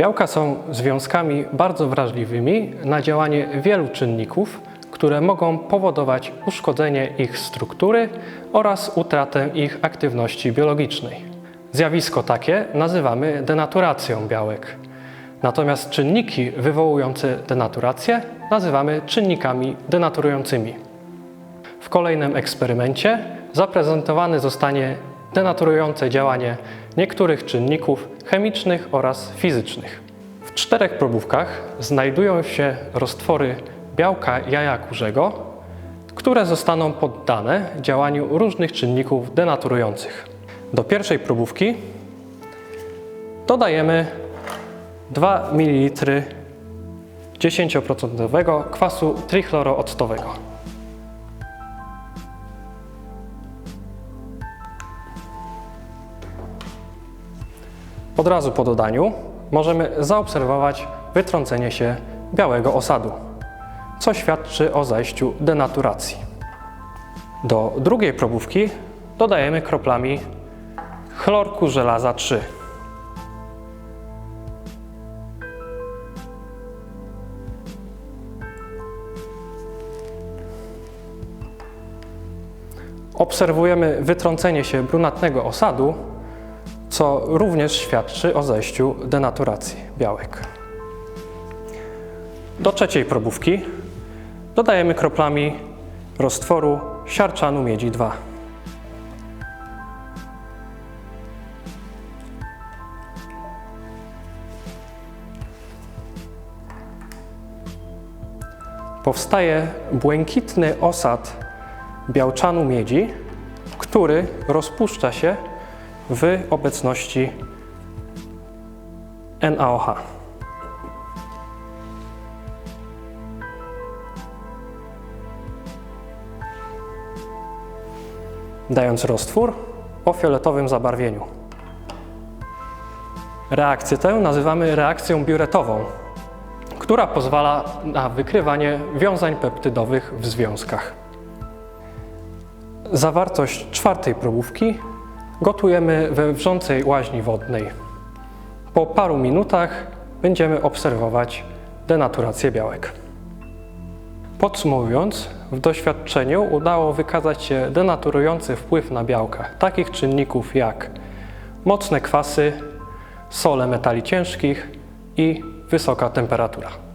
Białka są związkami bardzo wrażliwymi na działanie wielu czynników, które mogą powodować uszkodzenie ich struktury oraz utratę ich aktywności biologicznej. Zjawisko takie nazywamy denaturacją białek. Natomiast czynniki wywołujące denaturację nazywamy czynnikami denaturującymi. W kolejnym eksperymencie zaprezentowane zostanie denaturujące działanie niektórych czynników chemicznych oraz fizycznych. W czterech probówkach znajdują się roztwory białka jaja kurzego, które zostaną poddane działaniu różnych czynników denaturujących. Do pierwszej probówki dodajemy 2 ml 10% kwasu trichlorooctowego. Od razu po dodaniu możemy zaobserwować wytrącenie się białego osadu, co świadczy o zajściu denaturacji. Do drugiej probówki dodajemy kroplami chlorku żelaza 3. Obserwujemy wytrącenie się brunatnego osadu, co również świadczy o zejściu denaturacji białek. Do trzeciej probówki dodajemy kroplami roztworu siarczanu miedzi 2. Powstaje błękitny osad białczanu miedzi, który rozpuszcza się w obecności NaOH. Dając roztwór o fioletowym zabarwieniu. Reakcję tę nazywamy reakcją biuretową, która pozwala na wykrywanie wiązań peptydowych w związkach. Zawartość czwartej probówki gotujemy we wrzącej łaźni wodnej. Po paru minutach będziemy obserwować denaturację białek. Podsumowując, w doświadczeniu udało wykazać się denaturujący wpływ na białka takich czynników jak mocne kwasy, sole metali ciężkich i wysoka temperatura.